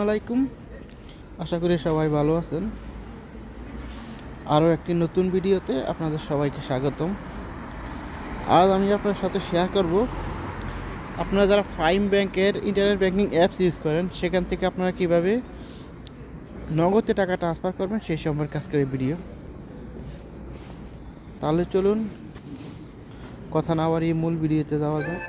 আলাইকুম। আশা করি সবাই ভালো আছেন। আরও একটি নতুন ভিডিওতে আপনাদের সবাইকে স্বাগতম। আজ আমি আপনার সাথে শেয়ার করব, আপনারা যারা প্রাইম ব্যাংকের ইন্টারনেট ব্যাংকিং অ্যাপস ইউজ করেন, সেখান থেকে আপনারা কীভাবে নগদে টাকা ট্রান্সফার করবেন সেই সম্পর্কে আজকের ভিডিও। তাহলে চলুন, কথা না বাড়িয়ে মূল ভিডিওতে যাওয়া যাক।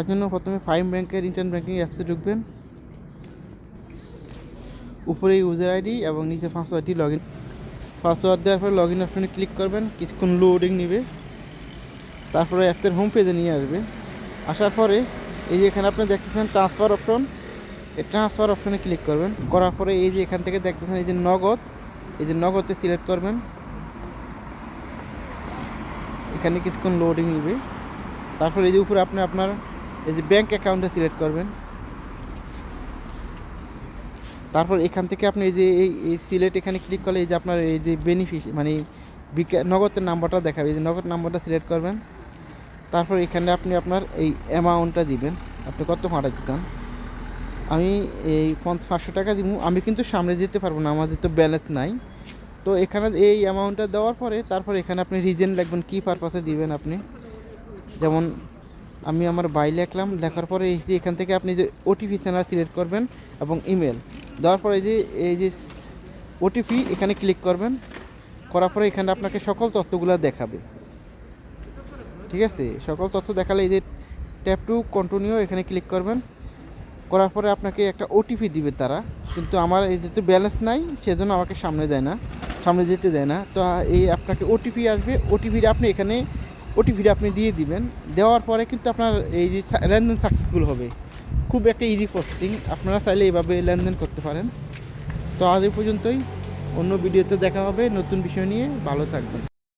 তার জন্য প্রথমে ফাইম ব্যাংকের ইন্টারনেট ব্যাংকিং অ্যাপসে ঢুকবেন। উপরে ইউজার আইডি এবং নিচে পাসওয়ার্ডটি লগ ইন পাসওয়ার্ড দেওয়ার পরে লগ ইন অপশনে ক্লিক করবেন, কিছুক্ষণ লোডিং নেবে। তারপরে অ্যাপসের হোম পেজে নিয়ে আসবে। আসার পরে এই যে এখানে আপনি দেখতেছেন ট্রান্সফার অপশন এই ট্রান্সফার অপশনে ক্লিক করবেন। করার পরে এই যে এখান থেকে দেখতেছেন এই যে নগদ, এই যে নগদে সিলেক্ট করবেন। এখানে কিছুক্ষণ লোডিং নেবে। তারপর এই যে উপরে আপনি আপনার এই যে ব্যাঙ্ক অ্যাকাউন্টে সিলেক্ট করবেন। তারপর এখান থেকে আপনি এই যে এই সিলেক্ট এখানে ক্লিক করলে এই যে আপনার এই যে বেনিফিস মানে নগদের নাম্বারটা দেখাবে। এই যে নগদ নাম্বারটা সিলেক্ট করবেন। তারপর এখানে আপনি আপনার এই অ্যামাউন্টটা দিবেন। আপনি কত পাঠাতে চান? আমি এই পাঁচশো টাকা দিব। আমি কিন্তু সামনে যেতে পারব না, আমার যেহেতু ব্যালেন্স নাই। তো এখানে এই অ্যামাউন্টটা দেওয়ার পরে তারপর এখানে আপনি রিজেন লিখবেন কী পারপাসে দিবেন আপনি। যেমন আমি আমার বাই লিখলাম, লেখার পরে এই যে এখান থেকে আপনি যে ওটিপি চ্যানেল সিলেক্ট করবেন এবং ইমেল দেওয়ার পরে যে, এই যে ওটিপি এখানে ক্লিক করবেন, করার পরে এখানে আপনাকে সকল তথ্যগুলো দেখাবে। ঠিক আছে? সকল তথ্য দেখালে এই যে ট্যাপ টু কন্টিনিউ এখানে ক্লিক করবেন, করার পরে আপনাকে একটা ওটিপি দিবে তারা। কিন্তু আমার এই যেহেতু ব্যালেন্স নাই, সেজন্য আমাকে সামনে দেয় না, সামনে যেতে দেয় না। তো এই আপনাকে ওটিপি আসবে ওটিপিটা আপনি এখানে ওটিপিটা আপনি দিয়ে দিবেন। দেওয়ার পরে কিন্তু আপনার এই যে লেনদেন সাকসেসফুল হবে। খুব একটা ইজি প্রসেসিং আপনারা চাইলে এইভাবে লেনদেন করতে পারেন। তো আজ এই পর্যন্তই। অন্য ভিডিওতে দেখা হবে নতুন বিষয় নিয়ে। ভালো থাকবেন।